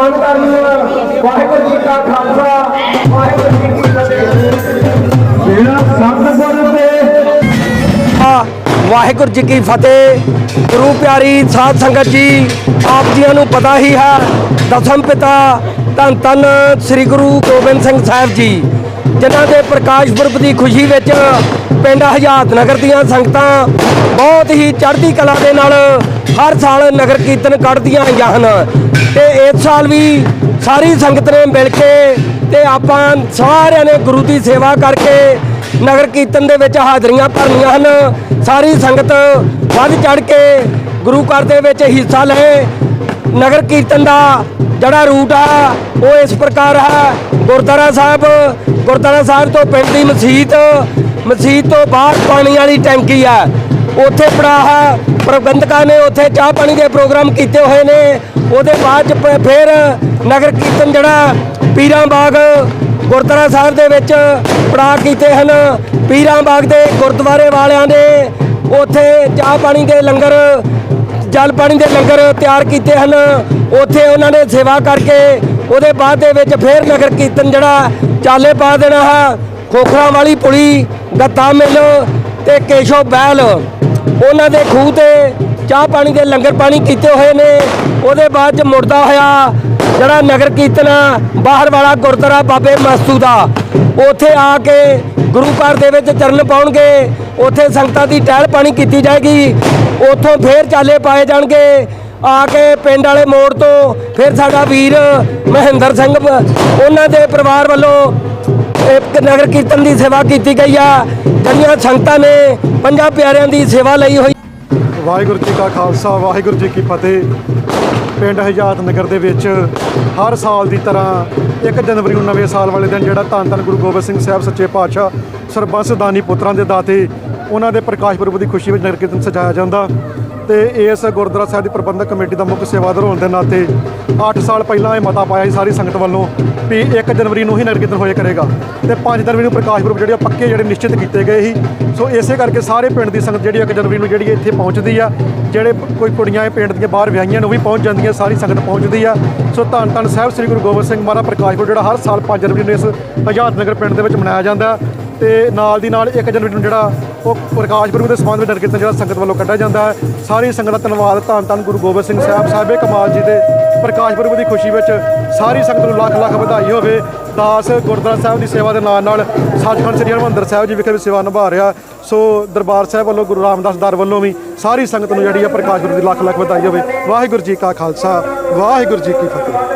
ਪ੍ਰਵਾਨ ਕਰਨੀ ਆ ਵਾਹਿਗੁਰੂ ਜੀ ਕਾ ਖਾਲਸਾ, ਵਾਹਿਗੁਰੂ ਜੀ ਕੀ ਫਤਿਹ। ਜਿਹੜਾ ਸਤਿਗੁਰ ਤੇ ਆ ਵਾਹਿਗੁਰੂ ਜੀ ਕੀ ਫਤਿਹ। ਗੁਰੂ ਪਿਆਰੀ ਸਾਧ ਸੰਗਤ ਜੀ, ਆਪ ਜੀਆਂ ਨੂੰ ਪਤਾ ਹੀ ਹੈ, ਦਸਮ ਪਿਤਾ ਧੰਨ ਧੰਨ ਸ੍ਰੀ ਗੁਰੂ ਗੋਬਿੰਦ ਸਿੰਘ ਸਾਹਿਬ ਜੀ, ਜਿਨ੍ਹਾਂ ਦੇ ਪ੍ਰਕਾਸ਼ ਪੁਰਬ ਦੀ ਖੁਸ਼ੀ ਵਿੱਚ ਪਿੰਡ ਹਜਾਤ ਨਗਰ ਦੀਆਂ ਸੰਗਤਾਂ ਬਹੁਤ ਹੀ ਚੜ੍ਹਦੀ ਕਲਾ ਦੇ ਨਾਲ ਹਰ ਸਾਲ ਨਗਰ ਕੀਰਤਨ ਕੱਢਦੀਆਂ ਆਈਆਂ ਹਨ। ਤੇ ਇਸ ਸਾਲ ਵੀ ਸਾਰੀ ਸੰਗਤ ਨੇ ਮਿਲ ਕੇ ਤੇ ਆਪਾਂ ਸਾਰਿਆਂ ਨੇ ਗੁਰੂ ਦੀ ਸੇਵਾ ਕਰਕੇ ਨਗਰ ਕੀਰਤਨ ਦੇ ਵਿੱਚ ਹਾਜ਼ਰੀਆਂ ਭਰਨੀਆਂ ਹਨ। ਸਾਰੀ ਸੰਗਤ ਵੱਧ ਚੜ ਕੇ ਗੁਰੂ ਘਰ ਦੇ ਵਿੱਚ ਹਿੱਸਾ ਲਏ। ਨਗਰ ਕੀਰਤਨ ਦਾ ਜਿਹੜਾ ਰੂਟ ਆ, ਉਹ ਇਸ ਪ੍ਰਕਾਰ ਹੈ। ਗੁਰਦੁਆਰਾ ਸਾਹਿਬ ਗੁਰਦੁਆਰਾ ਸਾਹਿਬ ਤੋਂ ਪਿੰਡ ਦੀ ਮਸਜਿਦ ਮਸਜਿਦ ਤੋਂ ਬਾਹਰ ਪਾਣੀ ਵਾਲੀ ਟੈਂਕੀ ਆ। ਉੱਥੇ ਬੜਾ ਹੈ ਪ੍ਰਬੰਧਕਾਂ ਨੇ ਉੱਥੇ ਚਾਹ ਪਾਣੀ ਦੇ ਪ੍ਰੋਗਰਾਮ ਕੀਤੇ ਹੋਏ ਨੇ। ਉਹਦੇ ਬਾਅਦ ਚ ਪ- ਫਿਰ ਨਗਰ ਕੀਰਤਨ ਜਿਹੜਾ ਪੀਰਾਂ ਬਾਗ ਗੁਰਦੁਆਰਾ ਸਾਹਿਬ ਦੇ ਵਿੱਚ ਪੜਾ ਕੀਤੇ ਹਨ। ਪੀਰਾਂ ਬਾਗ ਦੇ ਗੁਰਦੁਆਰੇ ਵਾਲਿਆਂ ਨੇ ਉੱਥੇ ਚਾਹ ਪਾਣੀ ਦੇ ਲੰਗਰ, ਜਲ ਪਾਣੀ ਦੇ ਲੰਗਰ ਤਿਆਰ ਕੀਤੇ ਹਨ। ਉੱਥੇ ਉਹਨਾਂ ਨੇ ਸੇਵਾ ਕਰਕੇ ਉਹਦੇ ਬਾਅਦ ਦੇ ਵਿੱਚ ਫਿਰ ਨਗਰ ਕੀਰਤਨ ਜਿਹੜਾ ਚਾਲੇ ਪਾ ਦੇਣਾ ਹੈ। ਖੋਖਰਾਂ ਵਾਲੀ ਪੁਲੀ ਗੱਤਾ ਮਿਲ ਤੇ ਕੇਸ਼ੋ ਬਹਿਲ ਉਹਨਾਂ ਦੇ ਖੂਹ ਤੇ ਚਾਹ ਪਾਣੀ ਦੇ ਲੰਗਰ ਪਾਣੀ ਕੀਤੇ ਹੋਏ ਨੇ। ਉਹਦੇ ਬਾਅਦ ਚ ਮੁੜਦਾ ਹੋਇਆ ਜਿਹੜਾ ਨਗਰ ਕੀਰਤਨ ਆ, ਬਾਹਰ ਵਾਲਾ ਗੁਰਦੁਆਰਾ ਬਾਬੇ ਮਸਤੂ ਦਾ। ਉੱਥੇ ਆ ਕੇ ਗੁਰੂ ਘਰ ਦੇ ਵਿੱਚ ਚਰਨ ਪਾਉਣਗੇ। ਉੱਥੇ ਸੰਗਤਾਂ ਦੀ ਟਹਿਲ ਪਾਣੀ ਕੀਤੀ ਜਾਏਗੀ। ਉੱਥੋਂ ਫੇਰ ਚਾਲੇ ਪਾਏ ਜਾਣਗੇ। ਆ ਕੇ ਪਿੰਡ ਵਾਲੇ ਮੋੜ ਤੋਂ ਫਿਰ ਸਾਡਾ ਵੀਰ ਮਹਿੰਦਰ ਸਿੰਘ ਉਹਨਾਂ ਦੇ ਪਰਿਵਾਰ ਵੱਲੋਂ ਇੱਕ ਨਗਰ ਕੀਰਤਨ ਦੀ ਸੇਵਾ ਕੀਤੀ ਗਈ ਆ। ਜਿਹੜੀਆਂ ਸੰਗਤਾਂ ਨੇ ਪੰਜਾਂ ਪਿਆਰਿਆਂ ਦੀ ਸੇਵਾ ਲਈ ਹੋਈ। ਵਾਹਿਗੁਰੂ ਜੀ ਕਾ ਖਾਲਸਾ, ਵਾਹਿਗੁਰੂ ਜੀ ਕੀ ਫਤਿਹ। ਪਿੰਡ ਹਜਾਤ ਨਗਰ ਦੇ ਵਿੱਚ ਹਰ ਸਾਲ ਦੀ ਤਰ੍ਹਾਂ 1 ਜਨਵਰੀ ਨੂੰ ਨਵੇਂ ਸਾਲ ਵਾਲੇ ਦਿਨ ਜਿਹੜਾ ਧੰਨ ਧੰਨ ਗੁਰੂ ਗੋਬਿੰਦ ਸਿੰਘ ਸਾਹਿਬ ਸੱਚੇ ਪਾਤਸ਼ਾਹ ਸਰਬੰਸ ਦਾਨੀ ਪੁੱਤਰਾਂ ਦੇ ਦਾਤੇ, ਉਹਨਾਂ ਦੇ ਪ੍ਰਕਾਸ਼ ਪੁਰਬ ਦੀ ਖੁਸ਼ੀ ਵਿੱਚ ਨਗਰ ਕੀਰਤਨ ਸਜਾਇਆ ਜਾਂਦਾ। ਤੇ ਇਸ ਗੁਰਦੁਆਰਾ ਸਾਹਿਬ ਦੀ ਪ੍ਰਬੰਧਕ ਕਮੇਟੀ ਦਾ ਮੁੱਖ ਸੇਵਾਦਾਰ ਹੋਣ ਦੇ ਨਾਤੇ 8 ਸਾਲ ਪਹਿਲਾਂ ਇਹ ਮਤਾ ਪਾਇਆ ਸੀ ਸਾਰੀ ਸੰਗਤ ਵੱਲੋਂ ਵੀ 1 ਜਨਵਰੀ ਨੂੰ ਹੀ ਨਗਰ ਕੀਰਤਨ ਹੋਇਆ ਕਰੇਗਾ। ਤੇ 5 ਜਨਵਰੀ ਨੂੰ ਪ੍ਰਕਾਸ਼ ਪੁਰਬ ਜਿਹੜੇ ਪੱਕੇ ਜਿਹੜੇ ਨਿਸ਼ਚਿਤ ਕੀਤੇ ਗਏ ਸੀ। ਸੋ ਇਸੇ ਕਰਕੇ ਸਾਰੇ ਪਿੰਡ ਦੀ ਸੰਗਤ ਜਿਹੜੀ 1 ਜਨਵਰੀ ਨੂੰ ਜਿਹੜੀ ਇੱਥੇ ਪਹੁੰਚਦੀ ਆ, ਜਿਹੜੇ ਕੋਈ ਕੁੜੀਆਂ ਇਹ ਪਿੰਡ ਦੀਆਂ ਬਾਹਰ ਵਿਆਹੀਆਂ ਨੇ ਉਹ ਵੀ ਪਹੁੰਚ ਜਾਂਦੀਆਂ, ਸਾਰੀ ਸੰਗਤ ਪਹੁੰਚਦੀ ਆ। ਸੋ ਧੰਨ ਧੰਨ ਸਾਹਿਬ ਸ੍ਰੀ ਗੁਰੂ ਗੋਬਿੰਦ ਸਿੰਘ ਮਹਾਰਾਜ, ਪ੍ਰਕਾਸ਼ ਪੁਰਬ ਜਿਹੜਾ ਹਰ ਸਾਲ 5 ਜਨਵਰੀ ਨੂੰ ਇਸ ਆਜ਼ਾਦ ਨਗਰ ਪਿੰਡ ਦੇ ਵਿੱਚ ਮਨਾਇਆ ਜਾਂਦਾ। ਤੇ ਨਾਲ ਦੀ ਨਾਲ 1 ਜਨਵਰੀ ਨੂੰ ਜਿਹੜਾ ਉਹ ਪ੍ਰਕਾਸ਼ ਪੁਰਬ ਦੇ ਸੰਬੰਧ ਵਿੱਚ ਨਗਰ ਕੀਰਤਨ ਜਿਹੜਾ ਸੰਗਤ ਵੱਲੋਂ ਕੱਢਿਆ ਜਾਂਦਾ ਹੈ। ਸਾਰੀ ਸੰਗਤ ਦਾ ਧੰਨਵਾਦ, ਧੰਨ ਧੰਨ ਗੁਰੂ ਗੋਬਿੰਦ ਸਿੰਘ ਸਾਹਿਬ, ਸਾਹਿਬੇ ਕਮਾਲ ਜੀ ਦੇ ਪ੍ਰਕਾਸ਼ ਪੁਰਬ ਦੀ ਖੁਸ਼ੀ ਵਿੱਚ ਸਾਰੀ ਸੰਗਤ ਨੂੰ ਲੱਖ ਲੱਖ ਵਧਾਈ ਹੋਵੇ। ਦਾਸ ਗੁਰਦੁਆਰਾ ਸਾਹਿਬ ਦੀ ਸੇਵਾ ਦੇ ਨਾਲ ਨਾਲ ਸੱਚਖੰਡ ਸ੍ਰੀ ਹਰਿਮੰਦਰ ਸਾਹਿਬ ਜੀ ਵਿਖੇ ਵੀ ਸੇਵਾ ਨਿਭਾ ਰਿਹਾ। ਸੋ ਦਰਬਾਰ ਸਾਹਿਬ ਵੱਲੋਂ ਗੁਰੂ ਰਾਮਦਾਸ ਦਰ ਵੱਲੋਂ ਵੀ ਸਾਰੀ ਸੰਗਤ ਨੂੰ ਜਿਹੜੀ ਆ ਪ੍ਰਕਾਸ਼ ਪੁਰਬ ਦੀ ਲੱਖ ਲੱਖ ਵਧਾਈ ਹੋਵੇ। ਵਾਹਿਗੁਰੂ ਜੀ ਕਾ ਖਾਲਸਾ, ਵਾਹਿਗੁਰੂ ਜੀ ਕੀ ਫਤਿਹ।